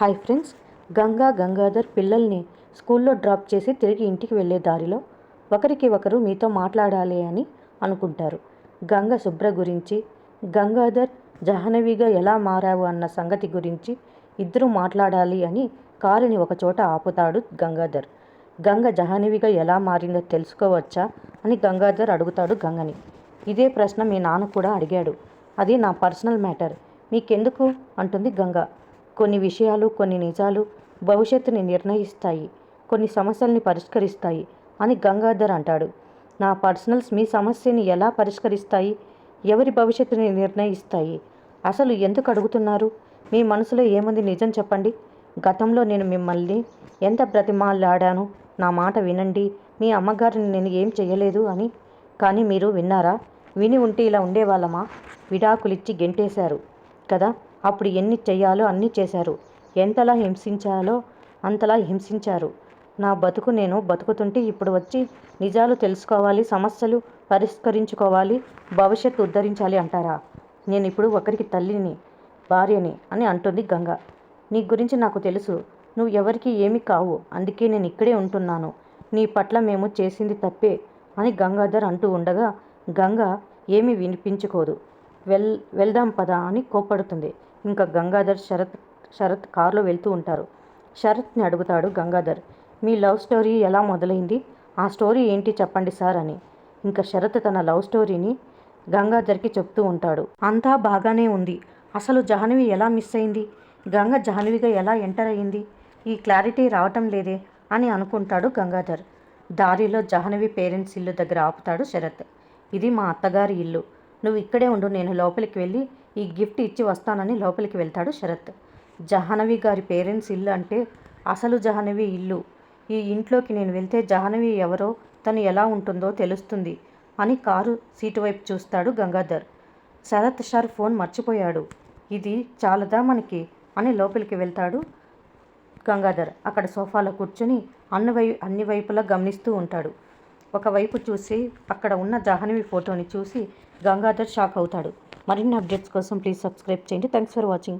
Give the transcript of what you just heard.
Hi friends Ganga Gangadhar పిల్లల్ని స్కూల్లో drop చేసి తిరిగి ఇంటికి వెళ్ళే దారిలో ఒకరికి ఒకరు మీతో మాట్లాడాలి అని అనుకుంటారు. గంగ శుభ్ర గురించి గంగాధర్ జాహ్నవిగా ఎలా మారావు అన్న సంగతి గురించి ఇద్దరు మాట్లాడాలి అని కారుని ఒకచోట ఆపుతాడు గంగాధర్. గంగ జహనవిగా ఎలా మారిందో తెలుసుకోవచ్చా అని గంగాధర్ అడుగుతాడు గంగని. ఇదే ప్రశ్న మీ నాన్న కూడా అడిగాడు. అది నా పర్సనల్ మ్యాటర్. మీకెందుకు? అంటుంది గంగ. కొన్ని విషయాలు కొన్ని నిజాలు భవిష్యత్తుని నిర్ణయిస్తాయి కొన్ని సమస్యల్ని పరిష్కరిస్తాయి అని గంగాధర్ అంటాడు. నా పర్సనల్స్ మీ సమస్యని ఎలా పరిష్కరిస్తాయి? ఎవరి భవిష్యత్తుని నిర్ణయిస్తాయి? అసలు ఎందుకు అడుగుతున్నారు? మీ మనసులో ఏముంది నిజం చెప్పండి. గతంలో నేను మిమ్మల్ని ఎంత బ్రతిమాలాడాను నా మాట వినండి. మీ అమ్మగారిని నేను ఏం చేయలేదు అని. కానీ మీరు విన్నారా? విని ఉంటే ఇలా ఉండేవాళ్ళమా? విడాకులిచ్చి గెంటేశారు కదా? అప్పుడు ఎన్ని చేయాలో అన్నీ చేశారు. ఎంతలా హింసించాలో అంతలా హింసించారు. నా బతుకు నేను బతుకుతుంటే ఇప్పుడు వచ్చి నిజాలు తెలుసుకోవాలి సమస్యలు పరిష్కరించుకోవాలి భవిష్యత్తు ఉద్ధరించాలి అంటారా? నేను ఇప్పుడు ఒకరికి తల్లిని భార్యని అని అంటుంది గంగ. నీ గురించి నాకు తెలుసు. నువ్వు ఎవరికి ఏమి కావు. అందుకే నేను ఇక్కడే ఉంటున్నాను. నీ పట్ల మేము చేసింది తప్పే అని గంగాధర్ అంటూ ఉండగా గంగ ఏమీ వినిపించుకోదు. వెల్ వెళ్దాం పదా అని కోపడుతుంది ఇంకా గంగాధర్ శరత్ శరత్ కారులో వెళ్తూ ఉంటారు. శరత్ని అడుగుతాడు గంగాధర్ మీ లవ్ స్టోరీ ఎలా మొదలైంది? ఆ స్టోరీ ఏంటి చెప్పండి సార్ అని. ఇంకా శరత్ తన లవ్ స్టోరీని గంగాధర్కి చెప్తూ ఉంటాడు. అంతా బాగానే ఉంది. అసలు జాహ్నవి ఎలా మిస్ అయింది? గంగ జాహ్నవిగా ఎలా ఎంటర్ అయింది? ఈ క్లారిటీ రావటం లేదే అని అనుకుంటాడు గంగాధర్. దారిలో జాహ్నవి పేరెంట్స్ ఇల్లు దగ్గర ఆపుతాడు శరత్. ఇది మా అత్తగారి ఇల్లు. నువ్వు ఇక్కడే ఉండు నేను లోపలికి వెళ్ళి ఈ గిఫ్ట్ ఇచ్చి వస్తానని లోపలికి వెళ్తాడు శరత్. జహనవి గారి పేరెంట్స్ ఇల్లు అంటే అసలు జహనవి ఇల్లు. ఈ ఇంట్లోకి నేను వెళ్తే జహనవి ఎవరో తను ఎలా ఉంటుందో తెలుస్తుంది అని కారు సీటు వైపు చూస్తాడు గంగాధర్. శరత్ షార్ ఫోన్ మర్చిపోయాడు. ఇది చాలదా మనకి అని లోపలికి వెళ్తాడు గంగాధర్. అక్కడ సోఫాలో కూర్చుని అన్ని వై అన్ని వైపులా గమనిస్తూ ఉంటాడు. ఒకవైపు చూసి అక్కడ ఉన్న జాహ్నవి ఫోటోని చూసి గంగాధర్ షాక్ అవుతాడు. మరిన్ని అప్డేట్స్ కోసం ప్లీజ్ సబ్స్క్రైబ్ చేయండి. Thanks for watching.